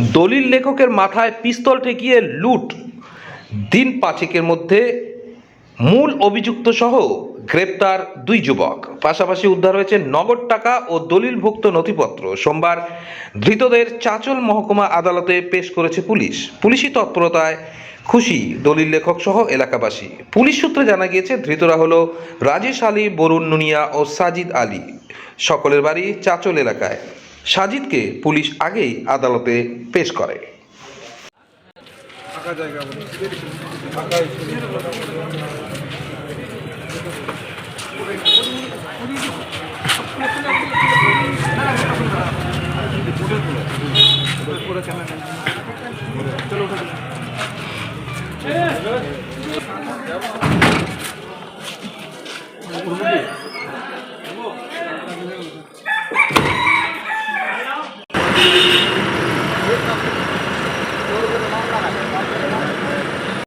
দলিল লেখকের মাথায় পিস্তল ঠেকিয়ে লুট। দিন পাঁচেকের মধ্যে মূল অভিযুক্ত সহ গ্রেপ্তার দুই যুবক। পাশাপাশি উদ্ধার হয়েছে নগদ টাকা ও দলিলভুক্ত নথিপত্র। সোমবার ধৃতদের চাচল মহকুমা আদালতে পেশ করেছে পুলিশ। পুলিশি তৎপরতায় খুশি দলিল লেখক সহ এলাকাবাসী। পুলিশ সূত্রে জানা গিয়েছে, ধৃতরা হলো রাজেশ আলী, বরুণ নুনিয়া ও সাজিদ আলী। সকলের বাড়ি চাচল এলাকায়। সাজিদকে পুলিশ আগেই আদালতে পেশ করে। চলো